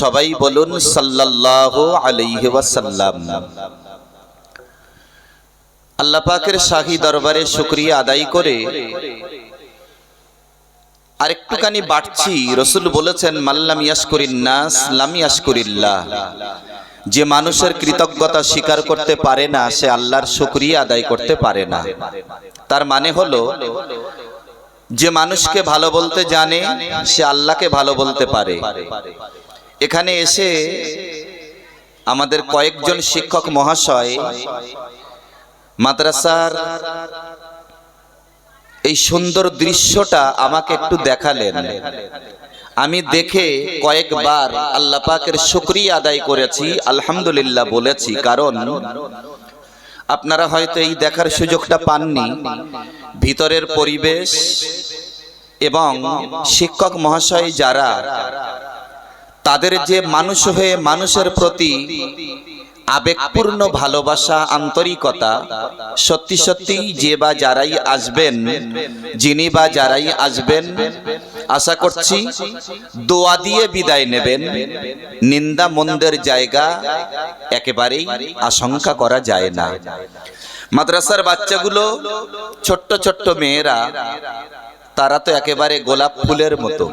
সবাই বলুন সাল্লাল্লাহু আলাইহি ওয়াসাল্লাম। আল্লাহ পাকের শাহী দরবারে শুকরিয়া আদায় করে আরেকটুখানি বাড়ছি। রসুল বলেছেন মাল্লাম লাম ইয়াশকুরিল্লাহ। যে মানুষের কৃতজ্ঞতা স্বীকার করতে পারে না, সে আল্লাহর শুকরিয়া আদায় করতে পারে না। তার মানে হলো, যে মানুষকে ভালো বলতে জানে, সে আল্লাহকে ভালো বলতে পারে। এখানে এসে আমাদের কয়েকজন শিক্ষক মহাশয়, মাদ্রাসার এই সুন্দর দৃশ্যটা আমাকে একটু দেখালেন। আমি দেখে কয়েকবার আল্লাহ পাকের শুক্রিয়া আদায় করেছি, আলহামদুলিল্লাহ বলেছি। কারণ আপনারা হয়তো এই দেখার সুযোগটা পাননি। ভিতরের পরিবেশ এবং শিক্ষক মহাশয় যারা তাদের যে মানুষ হয়ে মানুষের প্রতি আবেগপূর্ণ ভালোবাসা, আন্তরিকতা, সত্যি সত্যি যে বা যারাই আসবেন, যিনি বা যারাই আসবেন, আশা করছি দোয়া দিয়ে বিদায় নেবেন। নিন্দা মন্দের জায়গা একেবারেই আশঙ্কা করা যায় না। মাদ্রাসার বাচ্চাগুলো, ছোট্ট ছোট্ট মেয়েরা, তারা তো একেবারে গোলাপ ফুলের মতো।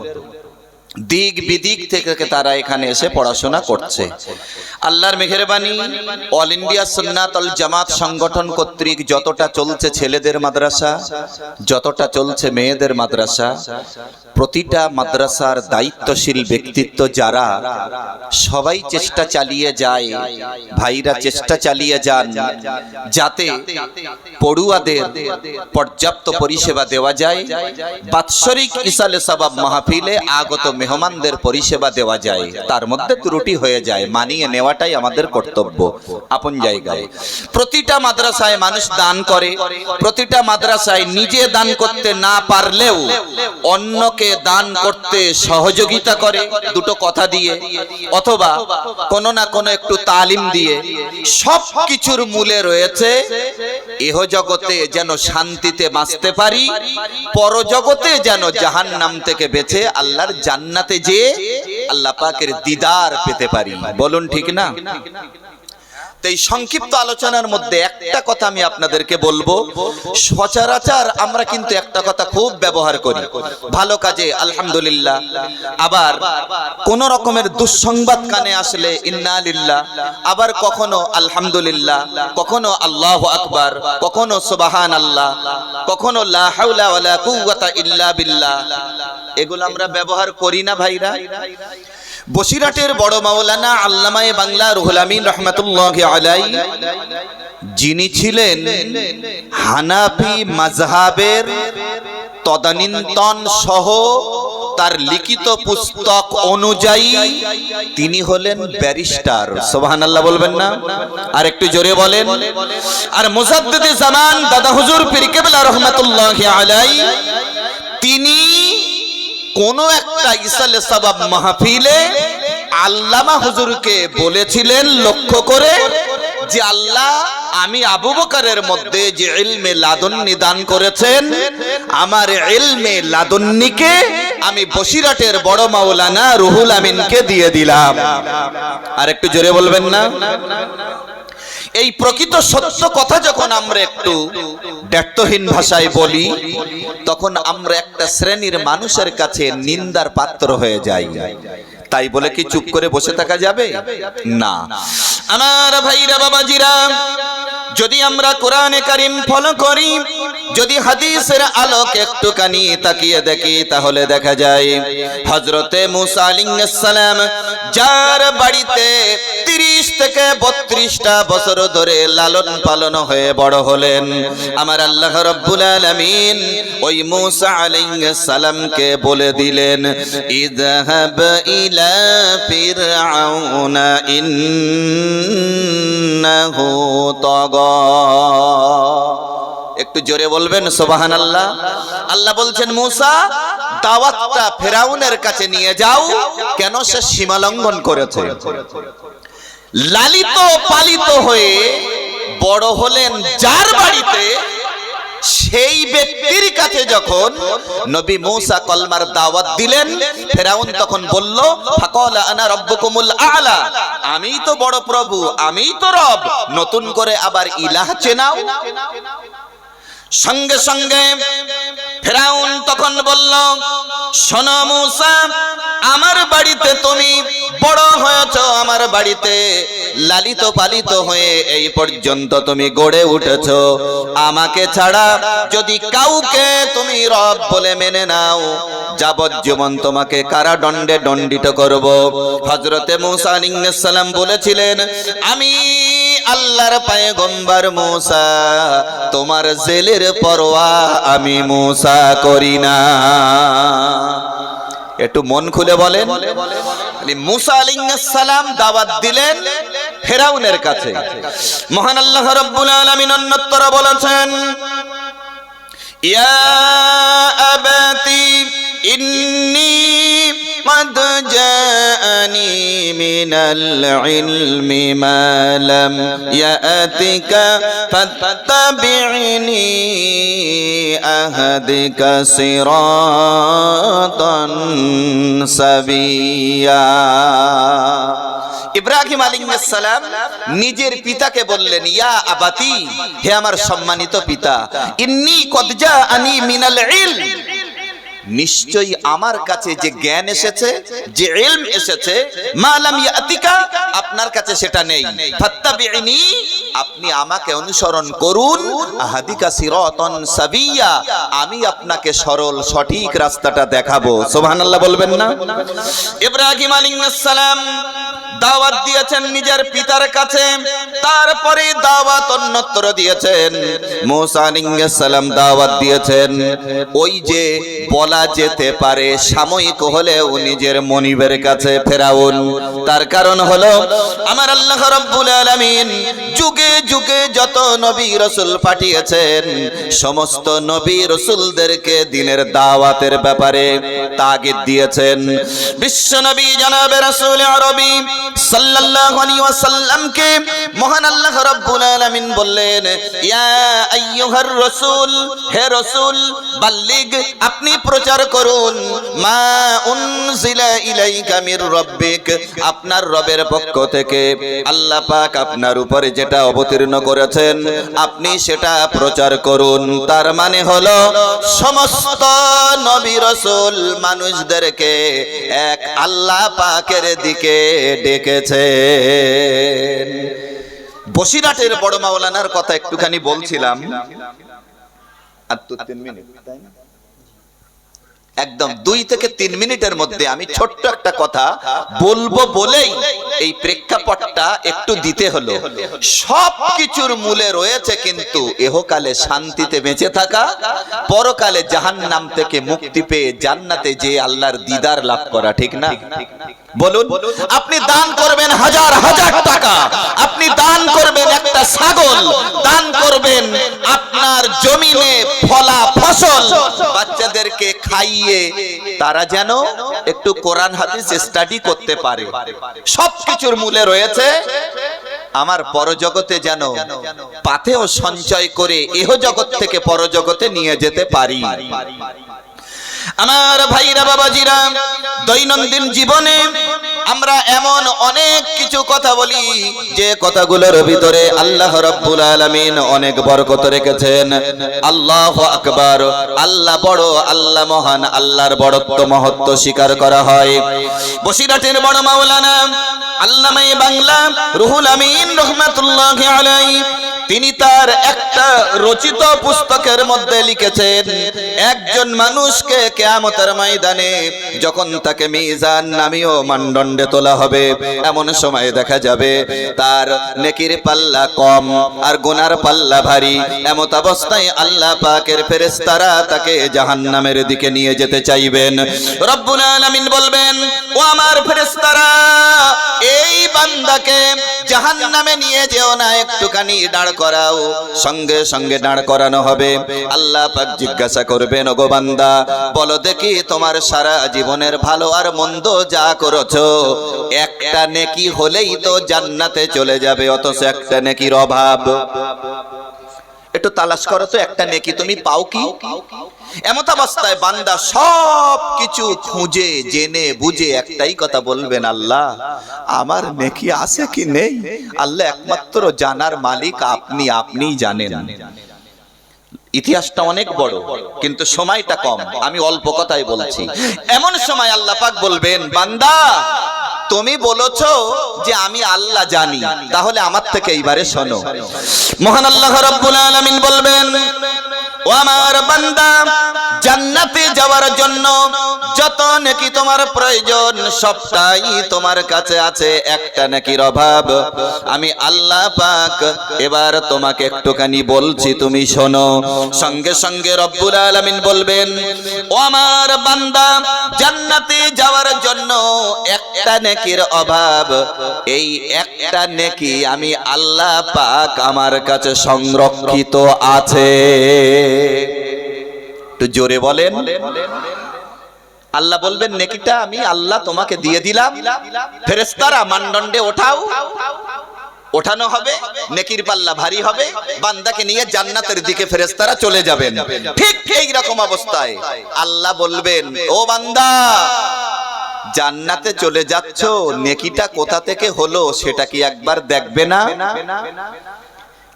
দিক বিদিক থেকে তারা এখানে এসে পড়াশোনা করছে। আল্লাহর মেহেরবানি অল ইন্ডিয়া সুন্নাত আল জামাত সংগঠন কর্তৃক যতটা চলছে ছেলেদের মাদ্রাসা, যতটা চলছে মেয়েদের মাদ্রাসা, প্রতিটা মাদ্রাসার দায়িত্বশীল ব্যক্তিত্ব যারা, সবাই চেষ্টা চালিয়ে যায়, ভাইরা চেষ্টা চালিয়ে যান, যাতে পড়ুয়াদের পর্যাপ্ত পরিষেবা দেওয়া যায়। বাৎসরিক ইসালে সবাব মাহফিলে আগত মেহমানদের পরিষেবা দেওয়া যায়, তার মধ্যে ত্রুটি হয়ে যায়, মানিয়ে নেওয়াটাই আমাদের কর্তব্য, আপন জায়গায়। প্রতিটা মাদ্রাসায় মানুষ দান করে, প্রতিটা মাদ্রাসায় নিজে দান করতে না পারলেও অন্যকে দান করতে সহযোগিতা করে, দুটো কথা দিয়ে, অথবা কোনো না কোনো একটু তালিম দিয়ে সব কিছুর মূলে রয়েছে, এহ জগতে যেন শান্তিতে বাঁচতে পারি পরজগতে যেন জাহান নাম থেকে বেঁচে আল্লাহর জান্নাতে যে আল্লাহ পাকের দিদার পেতে পারি। বলুন ঠিক না? তো এই সংক্ষিপ্ত আলোচনার মধ্যে একটা কথা আমি আপনাদেরকে বলব। সচরাচর আমরা কিন্তু একটা কথা খুব ব্যবহার করি। ভালো কাজে, আলহামদুলিল্লাহ। আবার কোন রকমের দুঃসংবাদ কানে আসলে ইন্না লিল্লাহ। আবার কখনো আলহামদুলিল্লাহ, কখনো আল্লাহ আকবার, কখনো সুবাহান আল্লাহ কখনো ইল্লা বিল্লাহ। এগুলো আমরা ব্যবহার করি না ভাইরা। বসিরাটের বড় মাওলানা আল্লামায়ে বাংলা রুহুল আমিন রহমাতুল্লাহ আলাই যিনি ছিলেন হানাফি মাজহাবের তদানীন্তন সহ তার লিখিত পুস্তক অনুযায়ী তিনি হলেন ব্যারিস্টার। সুবহানাল্লাহ বলবেন না? আর একটু জোরে বলেন। আর মুজাদ্দিদে জামান দাদা হুজুর পীর কেবলা রহমাতুল্লাহ আলাই তিনি কোন একটা ইসালে সাবাব মাহফিলে আল্লামা হুজুরকে বলেছিলেন লক্ষ্য করে যে আল্লাহ, আমি আবু বকরের মধ্যে যে ইলমে লাদন্নি দান করেছেন, আমার ইলমে লাদন্নিকে আমি বসিরাটের বড় মাওলানা রুহুল আমিনকে দিয়ে দিলাম। আর একটু জোরে বলবেন না? এই প্রকৃত সত্য কথা যখন আমরা একটু ব্যর্থহীন ভাষায় বলি, তখন আমরা একটা শ্রেণির মানুষের কাছে নিন্দার পাত্র হয়ে যাই। তাই বলে কি চুপ করে বসে থাকা যাবে? না। আমার ভাইরা বাবাজিরা যদি আমরা কোরআনে কারিম ফলো করি যদি হাদিসের আলোক একটুখানি তাকিয়ে দেখি তাহলে দেখা যায় হজরতে মুসা যার বাড়িতে তিরিশ থেকে বত্রিশটা বছর ধরে লালন পালন হয়ে বড় হলেন। আমার আল্লাহ রব্বুল আলামিন ওই মুসা আলাইহিস সালামকে বলে দিলেন ইযহাব ইলা ফিরআউনা ইন্নাহু তাগা একটু জোরে বলবেন সোবাহান আল্লাহ আল্লাহ বলছেন, মুসা, দাওয়াতটা ফেরাউনের কাছে নিয়ে যাও, কেন সে সীমা লঙ্ঘন করেছে? লালিত পালিত হয়ে বড় হলেন যার বাড়িতে সেই ব্যক্তির কাছে যখন নবী মৌসা কলমার দাওয়াত দিলেন, ফেরাউন তখন বলল, ফাকল আনা রব্বকুমুল আলা। আমি তো বড় প্রভু আমি তো রব। নতুন করে আবার ইলাহ চেনাও। সঙ্গে সঙ্গে ফেরাউন তখন বলল, শোনো মূসা, আমার বাড়িতে তুমি বড় হয়েছ, আমার বাড়িতে লালিত পালিত হয়ে এই পর্যন্ত তুমি গড়ে উঠেছ। আমাকে ছাড়া যদি কাউকে তুমি রব বলে মেনে নাও, যাবজ্জীবন তোমাকে কারাদণ্ডে দণ্ডিত করব। হজরতে মুসা আলাইহিস বলেছিলেন, আমি আল্লাহর পায়ে গম্বার মুসা, তোমার জেলের পরোয়া আমি মুসা করি না। একটু মন খুলে বলেন। মুসা দাওয়াত দিলেন ফেরাউনের কাছে। মহান বলেছেন, ইয়া قد جاءني من العلم ما لم يأتك فاتبعني أهدك صراطا سبيا ইব্রাহিম আলাইহিস সালাম নিজের পিতাকে বললেন ইয়া আবাতি হে আমার সম্মানিত পিতা ইন্নী কদ জাআনি মিনাল ইলম নিশ্চয়ই আমার কাছে যে জ্ঞান এসেছে, যে এলম এসেছে মালাম ইয়াতিকা, আপনার কাছে সেটা নেই। ফাত্তাবিনি আপনি আমাকে অনুসরণ করুন, আহাদিকা সিরাতান সাবিয়া, আমি আপনাকে সরল, সঠিক রাস্তাটা দেখাবো। সুবহানাল্লাহ বলবেন না? ইব্রাহিম আলাইহিস সালাম দাওয়াত দিয়েছেন নিজের পিতার কাছে। তারপরে দাওয়াত অন্যত্র দিয়েছেন। মুসা সালাম দাওয়াত দিয়েছেন। ওই যে বলা যেতে পারে সাময়িক হলেও নিজের মনিবের কাছে ফেরাউন। তার কারণ হলো, আমার আল্লাহ রাব্বুল আলামিন যুগে যুগে যত নবী রসুল পাঠিয়েছেন, সমস্ত নবী রসুলদেরকে দিনের দাওয়াতের ব্যাপারে তাগিদ দিয়েছেন। বিশ্ব নবী জনাবে রসুল আরবি আপনি প্রচার করুন আপনার রবের পক্ষ থেকে আল্লাহ পাক আপনার উপরে যেটা অবতীর্ণ করেছেন, আপনি সেটা প্রচার করুন। তার মানে হলো, সমস্ত নবী রাসূল মানুষদেরকে এক আল্লাহ পাকের দিকে ডেকেছেন বসিরাটের বড় মাওলানার কথা একটুখানি বলছিলাম আর তো তিন মিনিট তাই না? একদম দুই থেকে তিন মিনিটের মধ্যে আমি ছোট্ট একটা কথা বলব বলেই এই প্রেক্ষাপটটা একটু দিতে হলো। সব কিছুর মূলে রয়েছে কিন্তু এহকালে শান্তিতে বেঁচে থাকা, পরকালে জাহান্নাম থেকে মুক্তি পেয়ে জান্নাতে যে আল্লাহর দিদার লাভ করা, ঠিক না? বলুন, আপনি দান করবেন হাজার হাজার টাকা, আপনি দান করবেন একটা ছাগল, দান করবেন আপনার জমিনে ফলা ফসল বাচ্চাদেরকে খাইয়ে তারা যেন একটু কোরআন, হাদিস স্টাডি করতে পারে। সবকিছুর মূলে রয়েছে আমার পরজগতে যেন পাথেও সঞ্চয় করে এহ জগৎ থেকে পরজগতে নিয়ে যেতে পারি। আমার ভাইরা, বাবাজিরা, দৈনন্দিন জীবনে আমরা এমন অনেক কিছু কথা বলি যে কথাগুলোর ভিতরে আল্লাহ রাব্বুল আলামিন অনেক বরকত রেখেছেন। আল্লাহ আকবার, আল্লাহ বড়, আল্লাহ মহান, আল্লাহর বড়ত্ব মহত্ব স্বীকার করা হয়। বসিরাটের বড় মাওলানা আল্লামা বাংলা রুহুল আমিন রহমাতুল্লাহি তিনি তার একটা রচিত পুস্তকের মধ্যে লিখেছেন, একজন মানুষকে কেয়ামতের ময়দানে যখন তাকে মিজান নামিও মানদণ্ডে তোলা হবে, এমন সময় দেখা যাবে তার নেকির পাল্লা কম আর গুনার পাল্লা ভারী। এমত অবস্থায় আল্লাহ পাকের ফেরেশতারা তাকে জাহান্নামের দিকে নিয়ে যেতে চাইবেন। রব্বুল আলামিন বলবেন, ও আমার ফেরেশতারা এই বান্দাকে জাহান্নামে নিয়ে যেও না, একটুখানি দাঁড় করাও। সঙ্গে সঙ্গে দাঁড় করানো হবে। আল্লাহ পাক জিজ্ঞাসা করবেন, ওগো বান্দা, বলো দেখি তোমার সারা জীবনের ভালো আর মন্দ যা করেছ, একটা নেকি হলেই তো জান্নাতে চলে যাবে, অথচ একটা নেকির অভাব। একটু তালাশ করো তো, একটা নেকি তুমি পাও কি? এমত অবস্থায় বান্দা সব কিছু খুঁজে, জেনে, বুঝে একটাই কথা বলবেন, আল্লাহ, আমার নেকি আছে কি নেই? আল্লাহ একমাত্র জানার মালিক আপনি, আপনিই জানেন। ইতিহাসটা অনেক বড়, কিন্তু সময়টা কম, আমি অল্প কথাই বলছি। এমন সময় আল্লাহ পাক বলবেন, বান্দা তুমি বলেছ যে আমি আল্লাহ জানি। তাহলে আমার থেকে এইবারে শোনো। মহান আল্লাহ রাব্বুল আলামিন বলবেন, ও আমার বান্দা, জান্নাতে যাওয়ার জন্য নাকি তোমার প্রয়োজন? সবটাই তোমার কাছে আছে, একটা নাকি অভাব। আমি আল্লাহ পাক, এবার তোমাকে একটুখানি বলছি, তুমি শোনো। সঙ্গে সঙ্গে রব্বুল আলামিন বলবেন, ও আমার বান্দা, জান্নাতে যাওয়ার জন্য একটা নেকির অভাব। এই একটা নেকি আমি আল্লাহ পাক আমার কাছে সংরক্ষিত আছে। একটু জোরে বলেন। আল্লাহ বলবেন, নেকিটা আমি আল্লাহ তোমাকে দিয়ে দিলাম। ফেরেস্তারা মানদণ্ডে ওঠাও। ওঠানো হবে, নেকির পাল্লা ভারী হবে। বান্দাকে নিয়ে জান্নাতের দিকে ফেরেস্তারা চলে যাবেন। ঠিক এই রকম অবস্থায় আল্লাহ বলবেন, ও বান্দা, জান্নাতে চলে যাচ্ছ, নেকিটা কোথা থেকে হলো সেটা কি একবার দেখবে না?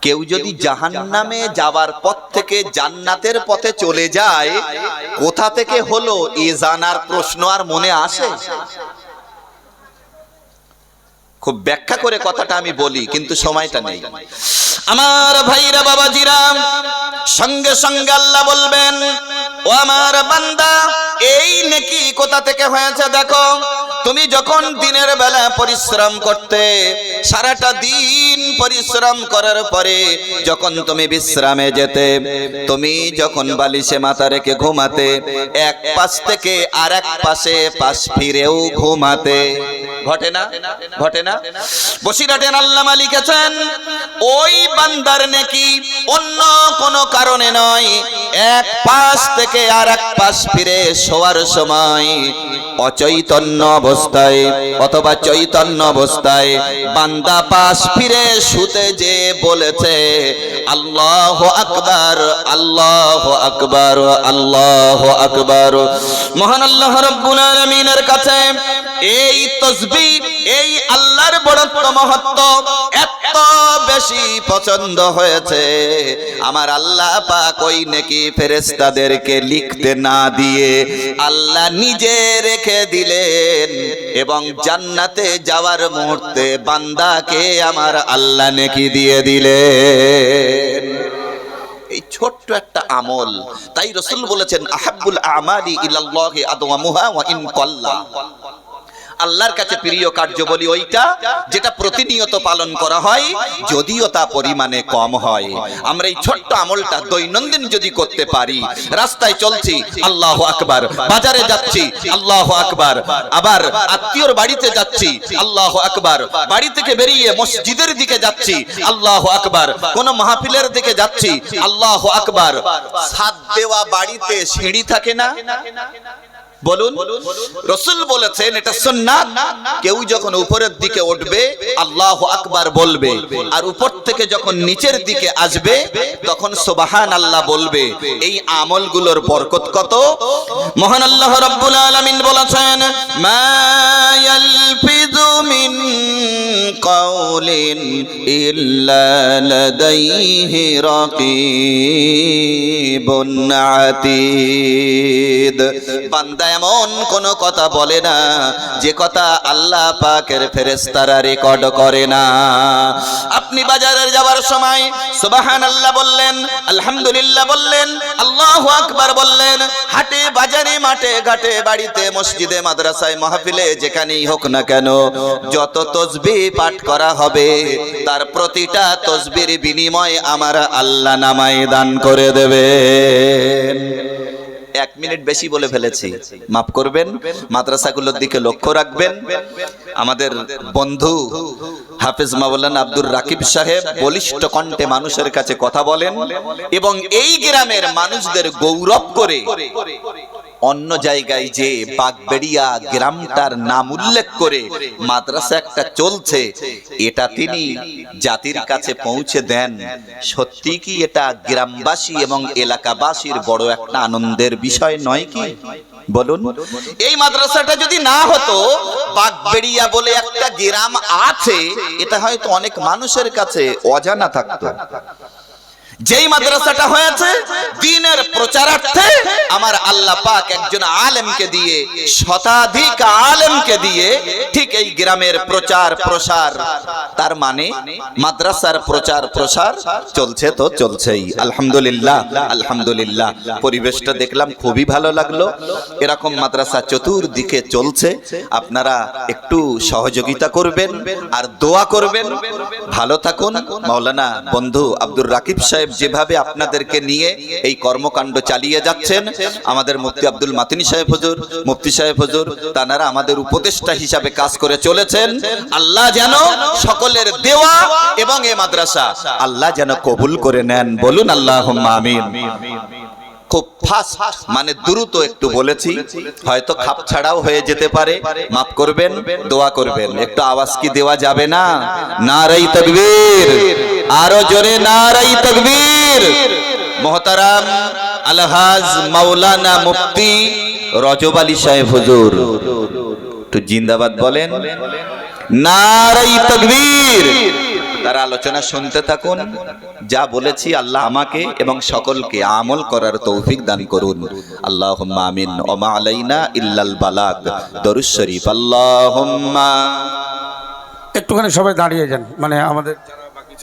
কেউ যদি জাহান্নামে যাওয়ার পথ থেকে জান্নাতের পথে চলে যায় কোথা থেকে হলো এ জানার প্রশ্ন আর মনে আসে? খুব ব্যাখ্যা করে কথাটা আমি বলি, কিন্তু সময়টা নেই। আমার ভাইরা বাবাজিরা, সঙ্গে সঙ্গে আল্লাহ বলবেন, ও আমার বান্দা, এই নেকি কোথা থেকে হয়েছে দেখো। তুমি যখন দিনের বেলা পরিশ্রম করতে, সারাটা দিন পরিশ্রম করার পরে যখন তুমি বিশ্রামে যেতে, তুমি যখন বালিশে মাথা রেখে ঘুমাতে, এক পাশ থেকে আর এক পাশে পাশ ফিরেও ঘুমাতে ঘটে না? ঘটে না? বসিরাটেন আল্লাহ মালিক আছেন। ওই বান্দার নাকি অন্য কোনো কারণে নয়। এক পাশ থেকে আর এক পাশ ফিরে শোয়ার সময় অচৈতন্য অবস্থায় অথবা চৈতন্য অবস্থায় বান্দা পাশ ফিরে শুতে যে বলেছে, আল্লাহ আকবার আল্লাহ আকবার আল্লাহ আকবার। মহান আল্লাহ রব্বুল আলামিনের কাছে এই তসবি, এই আল্লাহর বড়ত্ব মহত্ব এত বেশি পছন্দ হয়েছে। আমার আল্লাহ পাক ওই নাকি ফেরেশতাদেরকে লিখতে না দিয়ে আল্লাহ নিজে রেখে দিলেন এবং জান্নাতে যাওয়ার মুহূর্তে বান্দাকে আমার আল্লাহ নেকি দিয়ে দিলেন। এই ছোট্ট একটা আমল, তাই রসুল বলেছেন, আহাব্বুল আমালি ইলাল্লাহি আদওয়ামুহা ওয়া ইন কল্লা। আল্লাহর কাছে প্রিয় কার্য বলি ওইটা, যেটা প্রতিনিয়ত পালন করা হয়, যদিও তা পরিমাণে কম হয়। আমরা এই ছোট্ট আমলটা দৈনন্দিন যদি করতে পারি, রাস্তায় চলছি, আল্লাহ আকবার। বাজারে যাচ্ছি, আল্লাহ আকবার। আবার আত্মীয়র বাড়িতে যাচ্ছি, আল্লাহ আকবার। বাড়ি থেকে বেরিয়ে মসজিদের দিকে যাচ্ছি, আল্লাহ আকবার। কোন মাহফিলের দিকে যাচ্ছি, আল্লাহ আকবার। সাত দেওয়া বাড়িতে সিঁড়ি থাকে না? বলুন, রসুল বলেছেন, এটা সুন্নাত। কেউ যখন উপরের দিকে উঠবে, আল্লাহ আকবার বলবে। আর উপর থেকে যখন নিচের দিকে আসবে, তখন সুবাহান আল্লাহ বলবে। এই আমলগুলোর বরকত কত? মহান আল্লাহ রাব্বুল আলামিন বলেছেন, মা ইয়ালফিযু কাউলিন ইল্লা লাদাইহি রাকিবুন আতীদ বান্দা এমন কোন কথা বলে না, যে কথা আল্লাহ পাকের ফেরেশতারা রেকর্ড করে না। আপনি বাজারে যাওয়ার সময় সুবাহান আল্লাহ বললেন, আলহামদুলিল্লাহ বললেন, আল্লাহু আকবার বললেন, হাটে, বাজারে, মাঠে, ঘাটে, বাড়িতে, মসজিদে, মাদ্রাসায়, মাহফিলে, যেখানেই হোক না কেন, যত তসবিহ পাঠ করা হবে। তার প্রতিটা তসবির বিনিময়ে আমার আল্লাহ নামায় দান করে দেবে এক মিনিট বেশি বলে ফেলেছি। মাফ করবেন। মাদ্রাসাগুলোর দিকে লক্ষ্য রাখবেন। আমাদের বন্ধু হাফেজ মাওলানা আব্দুর রাকিব সাহেব বলিষ্ঠ কণ্ঠে মানুষের কাছে কথা বলেন এবং এই গ্রামের মানুষদের গৌরব করে অন্য জায়গায় যে বাগবেড়িয়া গ্রামটার নাম উল্লেখ করে মাদ্রাসা একটা চলছে, এটা তিনি জাতির কাছে পৌঁছে দেন। সত্যি কি এটা গ্রামবাসী এবং এলাকাবাসীর বড় একটা আনন্দের বিষয় নয় কি? বলুন। এই মাদ্রাসাটা যদি না হতো, বাগবেড়িয়া বলে একটা গ্রাম আছে, এটা হয়তো অনেক মানুষের কাছে অজানা থাকতো। যেই মাদ্রাসাটা হয়েছে, দিনের প্রচারার্থে আমার আল্লাহ পাক একজন আলেমকে দিয়ে, শতাধিক আলেমকে দিয়ে ঠিক এই গ্রামের প্রচার, প্রসার, তার মানে মাদ্রাসার প্রচার, প্রসার চলছে তো চলছেই। আলহামদুলিল্লাহ আলহামদুলিল্লাহ। পরিবেশটা দেখলাম খুবই ভালো লাগল। এরকম মাদ্রাসা চতুর্দিকে চলছে। আপনারা একটু সহযোগিতা করবেন আর দোয়া করবেন। ভালো থাকুন। মাওলানা বন্ধু আব্দুর রাকিব সাহেব যেভাবে আপনাদেরকে নিয়ে এই কর্মকাণ্ড চালিয়ে যাচ্ছেন, আমাদের মুফতি আব্দুল মাতিনি সাহেব হুজুর, মুফতি সাহেব হুজুর তানারা আমাদের উপদেষ্টা হিসাবে কাজ করে চলেছেন। আল্লাহ যেন সকলের দেওয়া এবং এ মাদ্রাসা আল্লাহ যেন কবুল করে নেন। বলুন আল্লাহ আমিন। খুব ফাস্ট মানে দ্রুত একটু বলেছি, হয়তো খাপ ছাড়াও হয়ে যেতে পারে। মাফ করবেন, দোয়া করবেন। একটু আওয়াজ কি দেওয়া যাবে না? নারাই তকবীর। আরও জোরে নারাই তকবীর। মোহতারাম আলহাজ মাওলানা মুফতি রজব আলী সাহেব হুজুর। একটু জিন্দাবাদ বলেন। নারাই তকবীর। তার আলোচনা শুনতে থাকুন। যা বলেছি আল্লাহ আমাকে এবং সকলকে আমল করার তৌফিক দান করুন। আল্লাহ আমিন। ওমা আলাইনা ইল্লাল বালাগ। দরুদ শরীফ। আল্লাহুম্মা। একটুখানি সবাই দাঁড়িয়ে যান। মানে আমাদের